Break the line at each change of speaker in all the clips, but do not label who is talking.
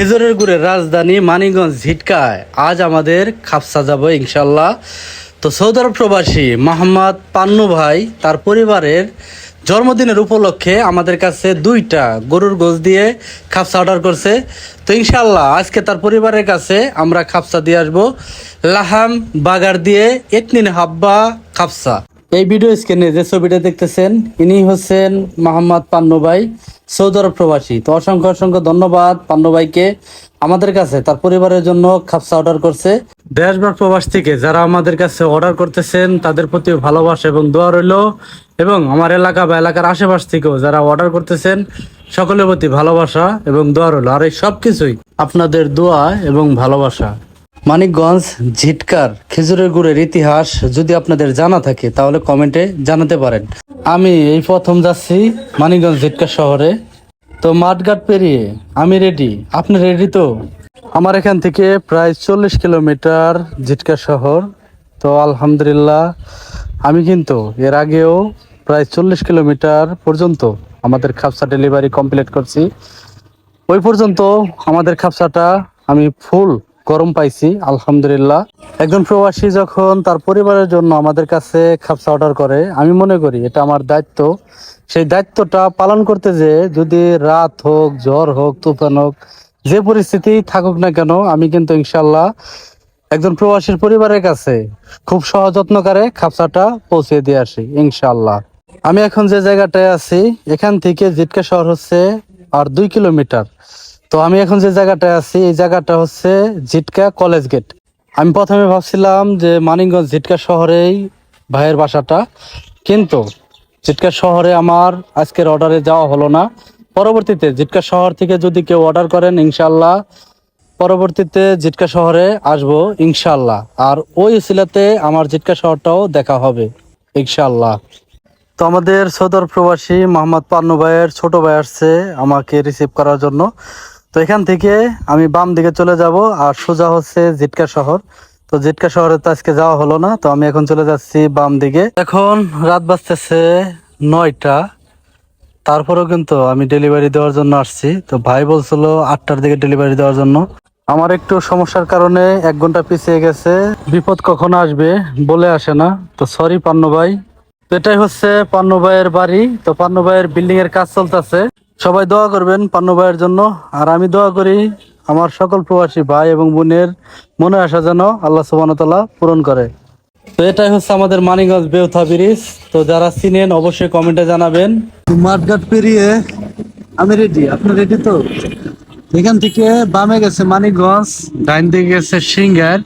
খেজুরের গুড়ের রাজধানী মানিকগঞ্জ ঝিটকায় আজ আমাদের খাপসা যাব ইনশাল্লাহ তো সৌদি আরব প্রবাসী মোহাম্মদ পান্নু ভাই, তার পরিবারের জন্মদিনের উপলক্ষে আমাদের কাছে দুইটা গরুর গোস দিয়ে খাপসা অর্ডার করছে। তো ইনশাল্লাহ আজকে তার পরিবারের কাছে আমরা খাপসা দিয়ে আসব লাহাম বাগার দিয়ে একনিন হাব্বা খাপসা। এই ভিডিও স্ক্রিনে যে ছবিটা দেখতেছেন, ইনি হচ্ছেন মোহাম্মদ পান্নু ভাই প্রবাসী। তো অসংখ্য অসংখ্য ধন্যবাদ পান্নু ভাইকে আমাদের কাছে, তার পরিবারের জন্য খাপসা অর্ডার করছে। দেশ বা প্রবাস থেকে যারা আমাদের কাছে অর্ডার করতেছেন, তাদের প্রতি ভালোবাসা এবং দোয়া রইল। এবং আমার এলাকা বা এলাকার আশেপাশ থেকেও যারা অর্ডার করতেছেন, সকলের প্রতি ভালোবাসা এবং দোয়া রইল। আর এই সব কিছুই আপনাদের দোয়া এবং ভালোবাসা। মানিকগঞ্জ, ঝিটকার, খেজুরের গুড়ের ইতিহাস যদি আপনাদের জানা থাকে, তাহলে কমেন্টে জানাতে পারেন। আমি এই প্রথম যাচ্ছি মানিকগঞ্জ, ঝিটকার শহরে। তো মাঠঘাট পেরিয়ে আমি রেডি আপনি রেডি তো? আমার এখান থেকে প্রায় চল্লিশ কিলোমিটার ঝিটকা শহর। তো আলহামদুলিল্লাহ, আমি কিন্তু এর আগেও প্রায় চল্লিশ কিলোমিটার পর্যন্ত আমাদের খাপসা ডেলিভারি কমপ্লিট করছি। ওই পর্যন্ত আমাদের খাপসাটা আমি ফুল গরম পাইছি, আলহামদুলিল্লাহ। একজন প্রবাসী যখন তার পরিবারের জন্য আমাদের কাছে খাপসা অর্ডার করে, আমি মনে করি এটা আমার দায়িত্ব। সেই দায়িত্বটা পালন করতে যে, যদি রাত হোক ঝড় হোক, তুফান হোক, যে পরিস্থিতি থাকুক না কেন, আমি কিন্তু ইনশাল্লাহ একজন প্রবাসীর পরিবারের কাছে খুব সহযত্নকারে খাপসাটা পৌঁছে দিয়ে আসি ইনশাল্লাহ আমি এখন যে জায়গাটায় আছি, এখান থেকে জিটকা শহর হচ্ছে আর দুই কিলোমিটার। তো আমি এখন যে জায়গাটায় আছি, এই জায়গাটা হচ্ছে জিটকা কলেজ গেট। আমি প্রথমে ভাবছিলাম যে মানিকগঞ্জ জিটকা শহরেই ভাইয়ের বাসাটা। কিন্তু জিটকা শহরে আমার আজকের অর্ডারে যাওয়া হলো না। পরবর্তীতে জিটকা শহর থেকে যদি কেউ অর্ডার করেন ইনশাল্লাহ পরবর্তীতে জিটকা শহরে আসব ইনশাল্লাহ আর ওই সিলাতে আমার জিটকা শহরটাও দেখা হবে ইনশাল্লাহ তো আমাদের সদর প্রবাসী মোহাম্মদ পান্নু ভাইয়ের ছোট ভাই আসছে আমাকে রিসিভ করার জন্য। তো এখান থেকে আমি বাম দিকে চলে যাব আর সোজা হচ্ছে জিটকা শহর। তো জিটকা শহরে তো আজকে যাওয়া হলো না, তো আমি এখন চলে যাচ্ছি বাম দিকে। এখন রাত বাজতেছে নয়টা, তারপরেও কিন্তু আমি ডেলিভারি দেওয়ার জন্য আসছি। তো ভাই বলছিল আটটার দিকে ডেলিভারি দেওয়ার জন্য। আমার একটু সমস্যার কারণে এক ঘণ্টা পিছিয়ে গেছে। বিপদ কখন আসবে বলে আসে না। তো সরি পান্নু ভাই। এটাই হচ্ছে পান্নু ভাইয়ের বাড়ি। তো পান্নু ভাইয়ের বিল্ডিং এর কাজ চলতেছে। সবাই দোয়া করবেন পান্নু ভাইয়ের জন্য। আর আমি দোয়া করি আমার সকল প্রবাসী ভাই এবং বোনের মনে আসা যেন আল্লাহ সুবানতাল্লাহ পূরণ করে। তো এটাই হচ্ছে আমাদের মানিকগঞ্জ বেউথা ব্রিজ। তো যারা চিনেন অবশ্যই কমেন্টে জানাবেন। মাঠঘাট পেরিয়ে আমি রেডি আপনি রেডি তো? এখান থেকে বামে গেছে মানিকগঞ্জ ডাইন দিকে গেছে সিঙ্গার।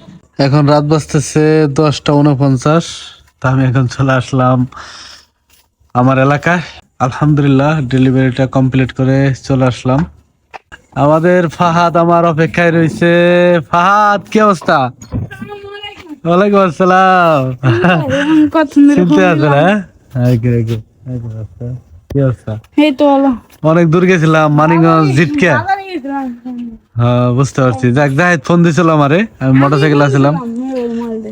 এখন রাত বাজতেছে দশটা উনপঞ্চাশ তা আমি এখন চলে আসলাম আমার এলাকায়। আলহামদুলিল্লাহ ডেলিভারিটা কমপ্লিট করে চলে আসলাম। আমাদের ফাহাদ আমার অপেক্ষায় রয়েছে। ফাহাদ কি অবস্থা? ওয়ালাইকুম আসসালাম। চিনতে আছে না হ্যাঁ? কি অবস্থা?
হলো
অনেক দূর গেছিলাম মানিকগঞ্জ জিটকে। হ্যাঁ বুঝতে পারছি। যাক জাহেদ ফোন দিছিল আমারে। আমি মোটরসাইকেল আসছিলাম।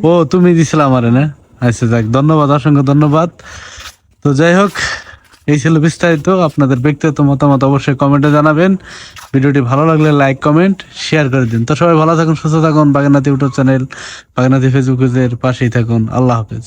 ও তুমি দিছিল আমারে না? আচ্ছা যাক ধন্যবাদ অসংখ্য ধন্যবাদ। তো যাই হোক এই ছিল বিস্তারিত। আপনাদের ব্যক্তিগত মতামত অবশ্যই কমেন্টে জানাবেন। ভিডিওটি ভালো লাগলে লাইক কমেন্ট শেয়ার করে দিন। তো সবাই ভালো থাকুন, সুস্থ থাকুন। Baganati YouTube channel Baganati Facebook পেজের পাশেই থাকুন। আল্লাহ হাফেজ।